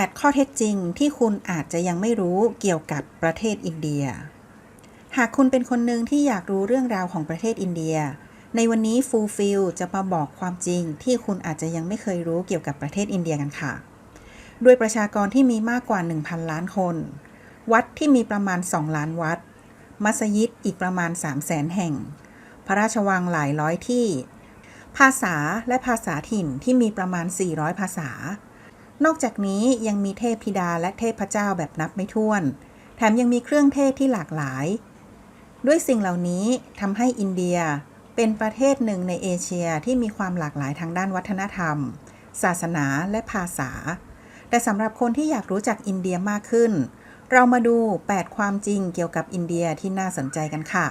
8 ข้อเท็จจริงที่คุณอาจจะยังไม่รู้เกี่ยวกับประเทศอินเดีย หากคุณเป็นคนหนึ่งที่อยากรู้เรื่องราวของประเทศอินเดีย ในวันนี้ฟูลฟิลจะมาบอกความจริงที่คุณอาจจะยังไม่เคยรู้เกี่ยวกับประเทศอินเดียกันค่ะ ด้วยประชากรที่มีมากกว่า 1,000 ล้านคน วัดที่มีประมาณ 2 ล้านวัด มัสยิดอีกประมาณ 3 0 0แสนแห่ง พระราชวังหลายร้อยที่ ภาษาและภาษาถิ่นที่มีประมาณ 400 ภาษา นอกจากนี้ยังมีเทพธิดาและเทพเจ้าแบบนับไม่ถ้วน แถมยังมีเครื่องเทศที่หลากหลาย ด้วยสิ่งเหล่านี้ทำให้อินเดียเป็นประเทศหนึ่งในเอเชียที่มีความหลากหลายทางด้านวัฒนธรรม ศาสนาและภาษา แต่สำหรับคนที่อยากรู้จักอินเดียมากขึ้น เรามาดู 8 ความจริงเกี่ยวกับอินเดียที่น่าสนใจกันค่ะ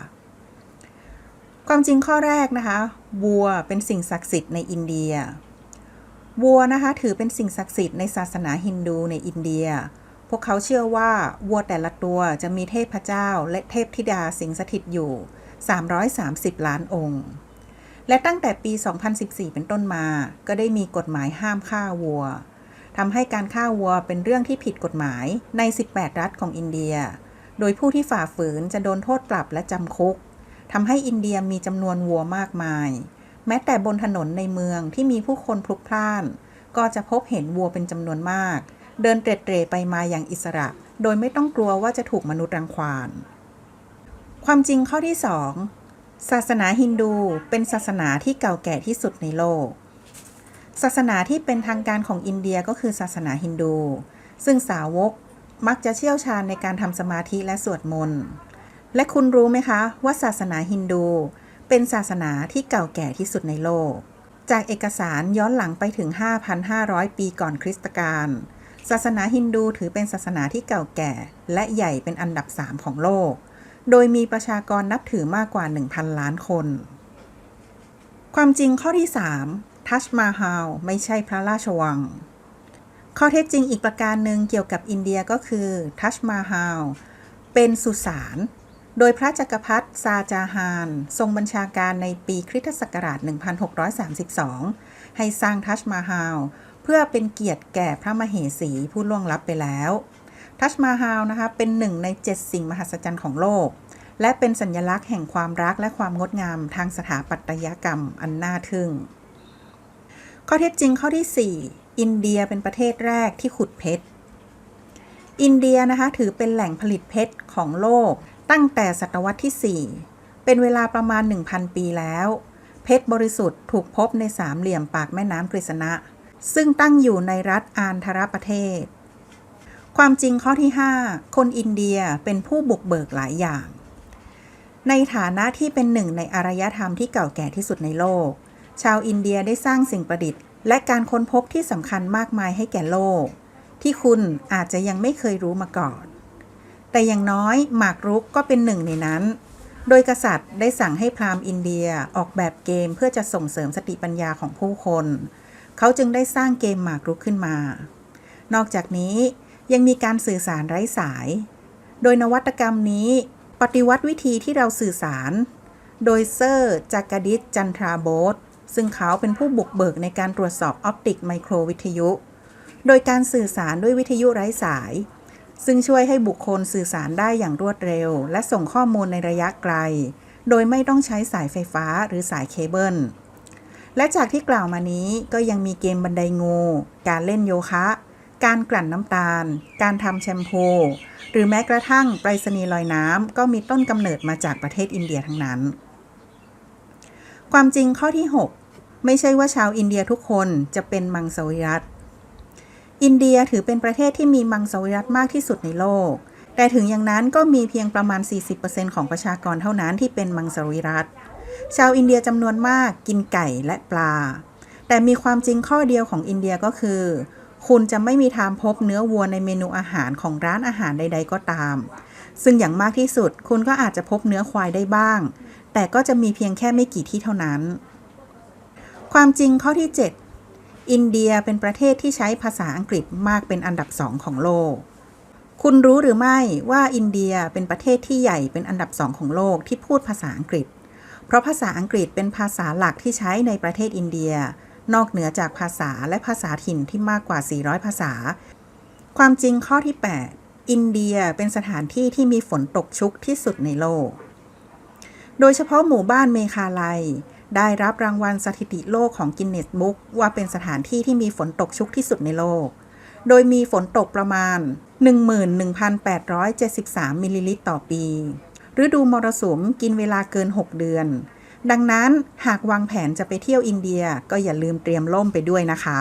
ความจริงข้อแรกนะคะ วัวเป็นสิ่งศักดิ์สิทธิ์ในอินเดีย วัวนะคะถือเป็นสิ่งศักดิ์สิทธิ์ในศาสนาฮินดูในอินเดีย พวกเขาเชื่อว่าวัวแต่ละตัวจะมีเทพเจ้าและเทพธิดาสิงสถิตอยู่ 330 ล้านองค์ และตั้งแต่ปี 2014 เป็นต้นมา ก็ได้มีกฎหมายห้ามฆ่าวัวทำให้การฆ่าวัวเป็นเรื่องที่ผิดกฎหมายใน 18 รัฐของอินเดีย โดยผู้ที่ฝ่าฝืนจะโดนโทษปรับและจำคุกทำให้อินเดียมีจำนวนวัวมากมาย แม้แต่บนถนนในเมืองที่มีผู้คนพลุกพล่าน ก็จะพบเห็นวัวเป็นจำนวนมาก เดินเตร็ดเตร่ไปมาอย่างอิสระ โดยไม่ต้องกลัวว่าจะถูกมนุษย์รังควาน ความจริงข้อที่2ศาสนาฮินดูเป็นศาสนาที่เก่าแก่ที่สุดในโลก ศาสนาที่เป็นทางการของอินเดียก็คือศาสนาฮินดู ซึ่งสาวกมักจะเชี่ยวชาญในการทำสมาธิและสวดมนต์ และคุณรู้ไหมคะว่าศาสนาฮินดู เป็นศาสนาที่เก่าแก่ที่สุดในโลก จากเอกสารย้อนหลังไปถึง 5,500 ปีก่อนคริสตกาลศาสนาฮินดูถือเป็นศาสนาที่เก่าแก่ และใหญ่เป็นอันดับ 3 ของโลก โดยมีประชากรนับถือมากกว่า 1,000 ล้านคน ความจริงข้อที่ 3 ทัชมาฮาลไม่ใช่พระราชวัง ข้อเท็จจริงอีกประการหนึ่งเกี่ยวกับอินเดียก็คือทัชมาฮาลเป็นสุสาน โดยพระจักรพรรดิซาจาฮาน ทรงบัญชาการในปีคริสตศักราช 1632 ให้สร้างทัชมาฮาล เพื่อเป็นเกียรติแก่พระมเหสีผู้ล่วงลับไปแล้ว ทัชมาฮาลนะคะเป็นหนึ่งในเจ็ดสิ่งมหัศจรรย์ของโลก และเป็นสัญลักษณ์แห่งความรักและความงดงามทางสถาปัตยกรรมอันน่าทึ่ง ข้อเท็จจริงข้อที่ 4 อินเดียเป็นประเทศแรกที่ขุดเพชร อินเดียนะคะถือเป็นแหล่งผลิตเพชรของโลก ตั้งแต่ศตวรรษที่ 4 เป็นเวลาประมาณ 1,000 ปีแล้ว เพชรบริสุทธิ์ถูกพบในสามเหลี่ยมปากแม่น้ำกฤษณะ ซึ่งตั้งอยู่ในรัฐอานธรประเทศ ความจริงข้อที่ 5 คนอินเดียเป็นผู้บุกเบิกหลายอย่าง ในฐานะที่เป็นหนึ่งในอารยธรรมที่เก่าแก่ที่สุดในโลก ชาวอินเดียได้สร้างสิ่งประดิษฐ์ และการค้นพบที่สำคัญมากมายให้แก่โลก ที่คุณอาจจะยังไม่เคยรู้มาก่อน แต่อย่างน้อยหมากรุกก็เป็นหนึ่งในนั้น โดยกษัตริย์ได้สั่งให้พราหมณ์อินเดียออกแบบเกมเพื่อจะส่งเสริมสติปัญญาของผู้คน เขาจึงได้สร้างเกมหมากรุกขึ้นมา นอกจากนี้ยังมีการสื่อสารไร้สาย โดยนวัตกรรมนี้ปฏิวัติวิธีที่เราสื่อสาร โดยเซอร์จากกดิสจันทราโบสซึ่งเขาเป็นผู้บุกเบิกในการตรวจสอบออปติกไมโครวิทยุ โดยการสื่อสารด้วยวิทยุไร้สาย ซึ่งช่วยให้บุคคลสื่อสารได้อย่างรวดเร็ว และส่งข้อมูลในระยะไกล โดยไม่ต้องใช้สายไฟฟ้าหรือสายเคเบิล และจากที่กล่าวมานี้ก็ยังมีเกมบันไดงู การเล่นโยคะ การกลั่นน้ำตาล การทำแชมพู หรือแม้กระทั่งไปรษณีย์ลอยน้ำก็มีต้นกำเนิดมาจากประเทศอินเดียทั้งนั้น ความจริงข้อที่ 6 ไม่ใช่ว่าชาวอินเดียทุกคนจะเป็นมังสวิรัต อินเดียถือเป็นประเทศที่มีมังสวิรัตมากที่สุดในโลก แต่ถึงอย่างนั้นก็มีเพียงประมาณ 40%ของประชากรเท่านั้นที่เป็นมังสวิรัตชาวอินเดียจำนวนมากกินไก่และปลา แต่มีความจริงข้อเดียวของอินเดียก็คือ คุณจะไม่มีทางพบเนื้อวัวในเมนูอาหารของร้านอาหารใด ๆ ก็ตาม ซึ่งอย่างมากที่สุดคุณก็อาจจะพบเนื้อควายได้บ้าง แต่ก็จะมีเพียงแค่ไม่กี่ที่เท่านั้น ความจริงข้อที่ 7 อินเดียเป็นประเทศที่ใช้ภาษาอังกฤษมากเป็นอันดับสองของโลก คุณรู้หรือไม่ว่าอินเดียเป็นประเทศที่ใหญ่เป็นอันดับสองของโลกที่พูดภาษาอังกฤษ เพราะภาษาอังกฤษเป็นภาษาหลักที่ใช้ในประเทศอินเดีย นอกเหนือจากภาษาและภาษาถิ่นที่มากกว่า 400 ภาษา ความจริงข้อที่ 8 อินเดียเป็นสถานที่ที่มีฝนตกชุกที่สุดในโลก โดยเฉพาะหมู่บ้านเมคาลัย ได้รับรางวัลสถิติโลกของกินเนสบุ๊กว่าเป็นสถานที่ที่มีฝนตกชุกที่สุดในโลก โดยมีฝนตกประมาณ 11,873 มิลลิลิตรต่อปี ฤดูมรสุมกินเวลาเกิน 6 เดือน ดังนั้นหากวางแผนจะไปเที่ยวอินเดียก็อย่าลืมเตรียมล่มไปด้วยนะคะ